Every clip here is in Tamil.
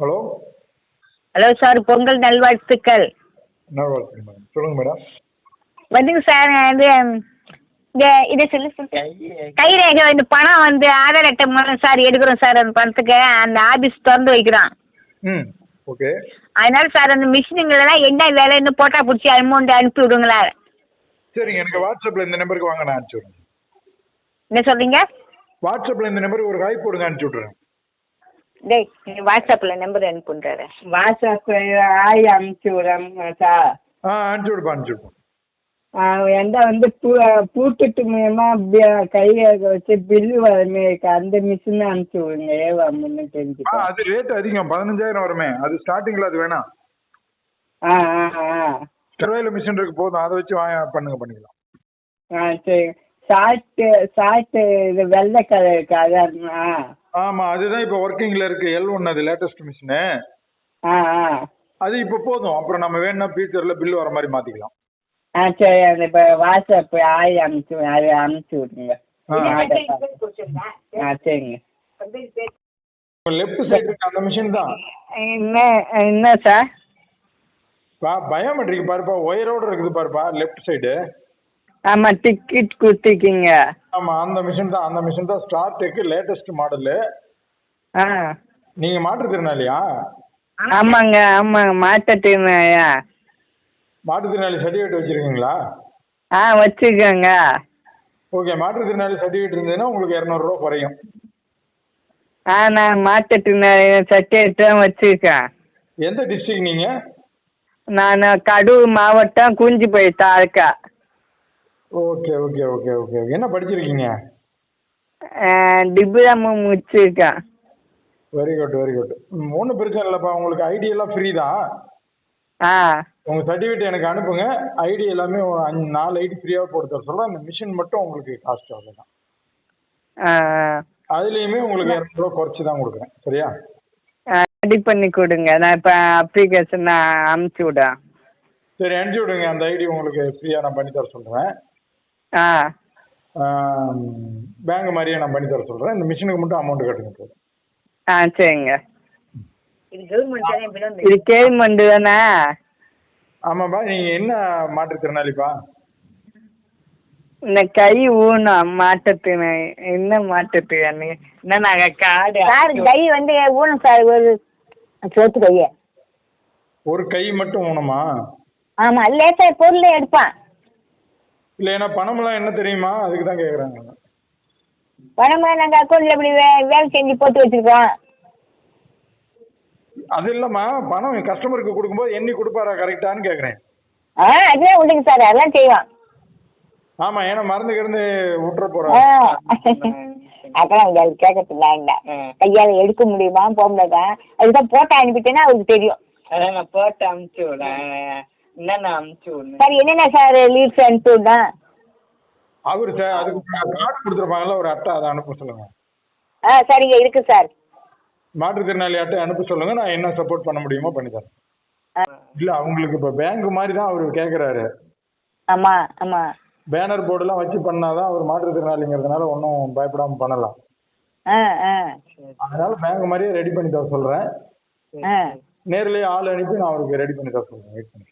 ஹலோ? ஹலோ சார் பொங்கல் நல்வாழ்த்துக்கள். என்ன வாழ்த்துங்க மேடம். சொல்லுங்க மேடம். வந்துங்க சார் இது இந்த இதை சொல்லி சொல்லிட்டு கைரேகை இந்த பணம் வந்து ஆதார் அட்டை மூலம் சார் எடுக்கிறோம் சார் அந்த பணத்துக்கு. அந்த ஆபீஸ் திறந்து வைக்கிறோம். ம் ஓகே. அதனால சார் அந்த மிஷினுங்களெல்லாம் என்ன வேலைன்னு போட்டா பிடிச்சி அமௌண்ட் அனுப்பி விடுங்களா? சரிங்க எனக்கு வாட்ஸ்அப்பில் இந்த நம்பருக்கு வாங்க நான் அனுப்பிச்சி விட்றேன். என்ன சொல்றீங்க? வாட்ஸ்அப்பில் இந்த நம்பருக்கு ஒரு காய் போடுங்க அனுப்பிச்சி விட்றேன் டேய் நீ வாட்ஸ்அப்பில் நம்பர் அனுப்புன்றாரு வாட்ஸ்அப் ஆய் அனுப்பிச்சி விடுறேன் சார் ஆ அனுப்பிச்சி விடுப்பா அனுப்பிச்சி விடுப்பா. எந்த வந்து பூ பூட்டுட்டு மூலமா கையை வச்சு பில்லு வர மாரி இருக்கு அந்த மிஷின் அனுப்பிச்சி விடுங்க ஏவா முன்னு ஆ தெரிஞ்சுக்க அது ரேட் அதிகம் பதினஞ்சாயிரம் வருமே. அது ஸ்டார்டிங்கில் அது வேணாம். ஆ ஆ ஆ. மிஷின் இருக்கு போதும். அதை வச்சு வாங்க பண்ணுங்க பண்ணிக்கலாம். ஆ சரி. ஷார்ட்டு ஷார்ட்டு இது வெள்ளை கலர் இருக்கு அதான் ஆ ஆமாம் அதுதான் இப்போ ஒர்க்கிங்கில் இருக்கு எல் ஒன் அது லேட்டஸ்ட் மிஷினு ஆ ஆ. அது இப்போ போதும். அப்புறம் நம்ம வேணும்னா ஃபியூச்சரில் பில் வர மாதிரி மாற்றிக்கலாம் ஆ சரி அந்த இப்போ வாட்ஸ்அப் ஆய் அனுப்பிச்சி அது அனுப்பிச்சி விட்ருங்க ஆ. சரிங்க. லெஃப்ட் சைடு அந்த மிஷின் தான். என்ன என்ன சார் பயோமெட்ரிக் பாருப்பா ஒயரோட இருக்குது பாருப்பா லெஃப்ட் சைடு ஆமாம் டிக்கெட் கொடுத்துருக்கீங்க. ஆமாம் அந்த மிஷின் தான் அந்த மிஷின் தான் ஸ்டார் டெக் லேட்டஸ்ட் மாடலு ஆ. நீங்கள் மாற்றுத்திறனாளியா ஆமாங்க ஆமாங்க மாற்றத்தினாயா மாற்றுத்திறனாளி சர்டிஃபிகேட் வச்சுருக்கீங்களா? ஆ வச்சுக்கோங்க ஓகே மாற்றுத்திறனாளி சர்டிஃபிகேட் இருந்ததுன்னா உங்களுக்கு இரநூறுவா குறையும். ஆ நான் மாற்றத்தினாய சர்டிஃபிகேட் தான் வச்சுருக்கேன். எந்த டிஸ்ட்ரிக்ட் நீங்கள் நான் கடூர் மாவட்டம் Kunjippai taluka. Okay okay okay okay என்ன படிச்சிருக்கீங்க? டிப்ளமோ முடிச்சிருக்கேன். வெரி குட் வெரி குட் ஒன்றும் பிரச்சனை இல்லைப்பா. உங்களுக்கு ஐடி எல்லாம் ஃப்ரீ தான். ஆ. உங்கள் சர்டிஃபிகேட் எனக்கு அனுப்புங்க. ஐடி எல்லாமே நாலு ஐடி ஃப்ரீயாக போட்டு தர சொல்கிறேன் அந்த மிஷின் மட்டும் உங்களுக்கு காஸ்ட் அவ்வளோதான் அதுலேயுமே உங்களுக்கு இரநூறுவா குறைச்சி தான் கொடுக்குறேன். சரியா? ரெடி பண்ணி கொடுங்க. நான் இப்போ அப்ளிகேஷன் அனுப்பிச்சி விடுறேன். சரி அனுப்பிச்சி விடுங்க. அந்த ஐடி உங்களுக்கு ஃப்ரீயாக நான் பண்ணி தர சொல்கிறேன் பேங்க் மாதிரியே நான் பண்ணி தர சொல்கிறேன் இந்த மிஷினுக்கு மட்டும் அமௌண்ட் கட்டுங்க போதும். ஆ சரிங்க. இது கவர்மெண்ட் தானே ஆமாப்பா நீங்கள் என்ன மாற்றுத்திறனாளிப்பா? இந்த கை ஊனம் மாற்றத்தினை என்ன மாற்றத்தினை என்ன நாங்கள் காடு சார் கை வந்து ஊனம் சார் ஒரு சோத்து கைய. ஒரு கை மட்டும் ஊனமா? ஆமா லேசா பொருள் எடுப்பான். இல்லை ஏன்னா பணமெல்லாம் என்ன தெரியுமா? அதுக்கு தான் கேட்குறாங்க பணம் நாங்க அக்கௌண்ட்ல இப்படி வே- வேலை செஞ்சு போட்டு வச்சிருக்கோம். அது இல்லைம்மா பணம் கஸ்டமருக்கு கொடுக்கும்போது எண்ணி கொடுப்பாரா கரெக்டான்னு கேட்குறேன் ஆ அதுதான் விடுங்க சார் அதெல்லாம் செய்வோம் ஆமாம் ஏன்னா மருந்து கிருந்து விட்டுற அதெல்லாம் இங்க அது கேட்கறதுல இல்ல. கையால எடுக்க முடியுமா போக முடியாதா? அதுதான் போட்டோ அனுப்பிட்டேன்னா அவருக்கு தெரியும். அதான் நான் போட்டு அனுப்பிச்சி விடுறேன். என்னென்ன அனுப்பிச்சி சார் என்னென்ன சார் லீவ்ஸ் அனுப்பி விடலாம் அவர் சார் அதுக்கு கார்டு கொடுத்துருப்பாங்கல்ல ஒரு அட்டை அதை அனுப்ப சொல்லுங்க. ஆ சரிங்க இருக்கு சார். மாற்றுத்திறனாளி அட்டை அனுப்ப சொல்லுங்க நான் என்ன சப்போர்ட் பண்ண முடியுமோ பண்ணி தரேன். இல்லை அவங்களுக்கு இப்போ பேங்க் மாதிரி தான் அவர் கேட்குறாரு ஆமா ஆமா. பேனர் போர்டுலாம் வச்சு பண்ணாதான் அவர் மாற்றுத்திறனாளிங்கிறதுனால ஒன்றும் பயப்படாமல் பண்ணலாம். ஆ ஆ. அதனால பேங்க் மாதிரியே ரெடி பண்ணி தர சொல்கிறேன் ஆ. நேர்லயே ஆள் அனுப்பி நான் அவருக்கு ரெடி பண்ணி தர சொல்கிறேன் வெயிட் பண்ணி.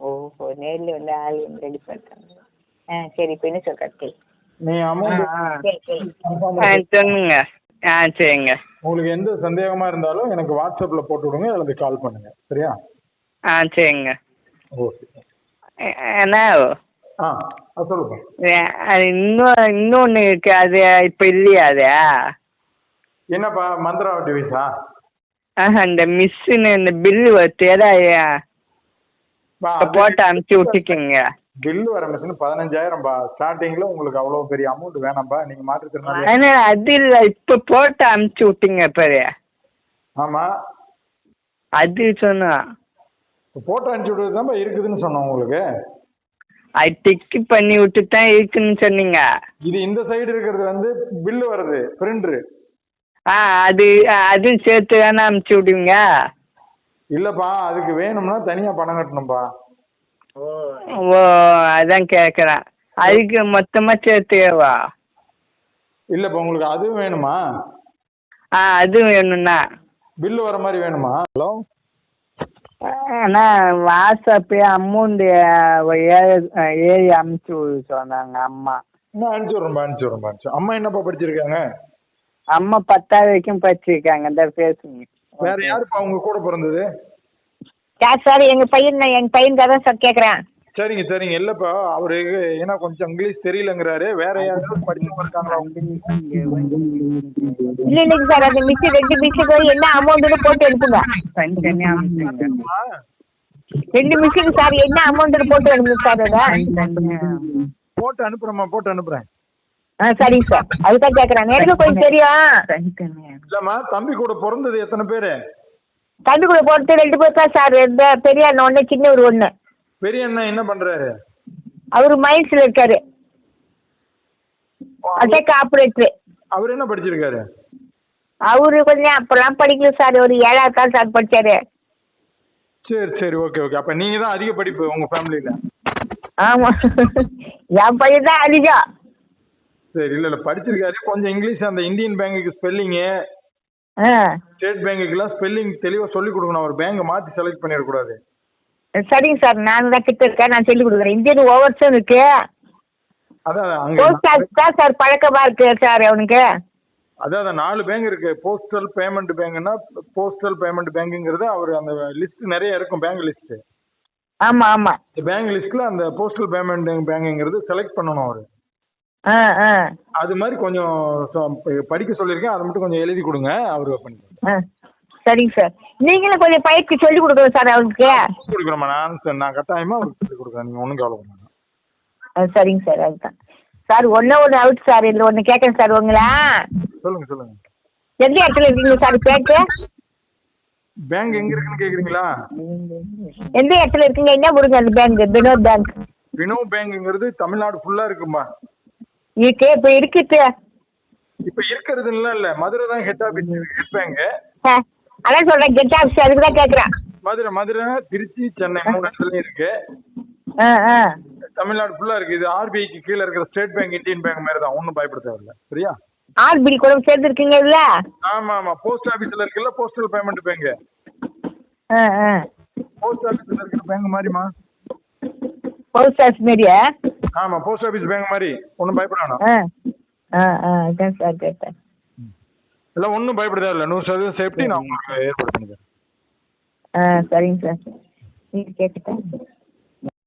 ஓஹோ நேர்ல வந்து ஆள் ரெடி பண்ணிட்டாங்க ஆ சரி இப்போ என்ன சொல்றது நீ அமௌண்ட் சொல்லுங்க. ஆ சரிங்க. உங்களுக்கு எந்த சந்தேகமா இருந்தாலும் எனக்கு வாட்ஸ்அப்ல போட்டு விடுங்க அல்லது கால் பண்ணுங்க. சரியா? ஆ சரிங்க. ஓகே. என்ன? ஆ அது இன்னும் இன்னொன்று இருக்கு. அது இப்போ இல்லையா அது? என்னப்பா மந்திரா டிவைஸா ஆஹா இந்த மிஸ்ஸுன்னு இந்த பில்லு ஏதா போட்டு அனுப்பிச்சி விட்டுக்கிங்க பில்லு வர மிஷின் பதினஞ்சாயிரம்பா ஸ்டார்டிங்ல உங்களுக்கு அவ்வளவு பெரிய அமௌண்ட் வேணாம்பா. நீங்க மாற்றுத்திறனாளி அது இல்லை. இப்போ போட்டு அனுப்பிச்சி விட்டீங்க பாரு. ஆமா. அது சொன்னா. போட்டோ அனுப்பிச்சு விடுறது தான்ப்பா இருக்குதுன்னு சொன்னோம் உங்களுக்கு. அது டிக்கு பண்ணி விட்டு தான் இருக்குன்னு சொன்னீங்க. இது இந்த சைடு இருக்கிறது வந்து பில்லு வருது பிரிண்டரு ஆ அது அதுவும் சேர்த்து தானே அனுப்பிச்சி விடுவீங்க? இல்லப்பா அதுக்கு வேணும்னா தனியா பணம் கட்டணும்பா. ஓ. அதான் கேட்குறேன் அதுக்கு மொத்தமாக சேர்த்துவா இல்லப்பா உங்களுக்கு அதுவும் வேணுமா? ஆ அது வேணும்ண்ணா. பில்லு வர மாதிரி வேணுமா? ஹலோ? அண்ணா வாட்ஸ்அப்பு அமௌண்ட்டு ஏழு ஏழு அமுச்சு சொன்னாங்க அம்மா. நான் அனுப்பிச்சி விட்றேன்ப்பா அனுப்பிச்சி விட்றேன்ப்பா அனுப்பிச்சி அம்மா என்னப்பா படிச்சிருக்காங்க? அம்மா பத்தாவது வரைக்கும் படிச்சிருக்காங்க இந்த பேசுங்க. வேற யாருப்பா உங்க கூட பிறந்தது? யார் சார்? எங்கள் பையன் எங்கள் பையனுக்காக தான் சார் கேட்குறேன் சரிங்க சரிங்க. இல்லப்பா அவரு ஏன்னா கொஞ்சம் இங்கிலீஷ் தெரியலங்கிறாரு. வேற யாராவது படிச்சவங்க இருக்காங்களா இல்லை இல்லைங்க சார். அந்த மிஸ் ரெண்டு மிஸ்ஸுக்கு என்ன அமௌண்ட்டுன்னு போட்டு எடுத்துங்க. ரெண்டு மிஸ்ஸுக்கு சார் என்ன அமௌண்ட்டுன்னு போட்டு எடுங்க சார் போட்டு அனுப்புறேம்மா போட்டு அனுப்புறேன். ஆ சரிங்க சார். அதுதான் கேட்குறேன் எனக்கு கொஞ்சம் தெரியும். இல்லம்மா தம்பி கூட பிறந்தது எத்தனை பேரு? தம்பி கூட போகிறது ரெண்டு பேர் தான் சார். இந்த பெரிய அண்ணன் ஒன்று சின்னவர் ஒன்று பெரிய அண்ணன் என்ன பண்றாரு? அவர் மைல்ஸில் இருக்காரு. அட்டாக் ஆப்ரேட்ரு அவர் என்ன படிச்சிருக்காரு? அவரு கொஞ்சம் அப்பெல்லாம் படிக்கல சார். ஒரு ஏழாவது தான் சார் படிச்சாரு. சரி சரி. Okay okay. அப்ப நீங்க தான் அதிக படிப்பு உங்க ஃபேமிலியில ஆமா. என் பையன் தான் அதிகம். சரி இல்ல இல்ல. படிச்சிருக்காரு. கொஞ்சம் இங்கிலீஷ் அந்த இந்தியன் பேங்குக்கு ஸ்பெல்லிங்கு. ஸ்டேட் பேங்குக்குலாம் ஸ்பெல்லிங் தெளிவா சொல்லி கொடுக்கணும். ஒரு பேங்கை மாத்தி செலக்ட் பண்ணிடக்கூடாது சரிங்க சார். நான் தான் கிட்ட இருக்கேன். நான் சொல்லி கொடுக்குறேன். இந்தியன் ஓவர்ஸும் இருக்கு. போஸ்ட் ஆஃபீஸ் தான் சார் பழக்கமா இருக்கு சார் அவனுக்கு. அதான் நாலு பேங்க் இருக்கு. போஸ்டல் பேமெண்ட் பேங்க்னா போஸ்டல் பேமெண்ட் பேங்குங்கிறது அவர் அந்த லிஸ்ட் நிறைய இருக்கும் பேங்க் லிஸ்ட் ஆமா ஆமா. பேங்க் லிஸ்ட்ல அந்த போஸ்டல் பேமெண்ட் பேங்குங்கிறது செலக்ட் பண்ணணும் அவர். அது மாதிரி கொஞ்சம் படிக்க சொல்லியிருக்கேன். அதை மட்டும் கொஞ்சம் எழுதி கொடுங்க. அவரு ஆ. சரிங்க சார். நீங்களும் கொஞ்சம் பயிற்சி சொல்லி கொடுக்கணும் சார் அவனுக்கு கொடுக்குறேம்மா நான் ச- நான் கட்டாயமா அவருக்கு சொல்லி கொடுக்குறேன். நீங்க ஒன்றும் கவலை பண்ணாங்க ஆ, சரிங்க சார். அதுதான். சார் ஒன்றே ஒன்று அவுட் சார். இதில் ஒன்று கேட்குறேன் சார் உங்களா. சொல்லுங்க சொல்லுங்க. எந்த இடத்துல இருக்கீங்க சார் பேக்கு பேங்க் எங்க இருக்குன்னு கேக்குறீங்களா? எந்த இடத்துல இருக்கீங்க? என்ன கொடுங்க அந்த பேங்க் வினோத் பேங்க் வினோ பேங்குங்கிறது தமிழ்நாடு ஃபுல்லா இருக்குமா இருக்கு இப்போ இருக்குது. இப்ப இருக்கிறதுலாம் இல்ல. மதுரை தான் ஹெட் ஆபீஸ் ஹெட் பேங்க் அதான் சொல்கிறேன் கெட் ஆஃபீஸ் அதுக்கு தான் கேட்குறேன் மதுரை மதுரை திருச்சி சென்னை மூணு இடத்துலயும் இருக்கு. தமிழ்நாடு ஃபுல்லா இருக்கு. இது ஆர்பிஐக்கு கீழே இருக்கிற ஸ்டேட் பேங்க் இந்தியன் பேங்க் மாதிரி தான் ஒன்றும் பயப்பட தேவையில்ல சரியா ஆர்பிடி கூட சேர்ந்துருக்கீங்க இல்ல ஆமா ஆமா. போஸ்ட் ஆபீஸ்ல இருக்குல்ல போஸ்டல் பேமெண்ட் பேங்க் ஆ ஆ. போஸ்ட் ஆபீஸ்ல இருக்கிற பேங்க் மாதிரிமா போஸ்ட் ஆஃபீஸ் மாரியா ஆமா போஸ்ட் ஆபீஸ் பேங்க் மாதிரி. ஒன்றும் பயப்பட வேணாம் ஆ ஆ அதான் சார் கேட்டேன் இல்லை ஒன்றும் பயப்பட தேவையில்ல நூறு சதவீதம் சேஃப்டி நான் உங்களுக்கு ஏற்பாடு பண்ணி தரேன் ஆ சரிங்க சார் நீங்கள் கேட்டுட்டேன்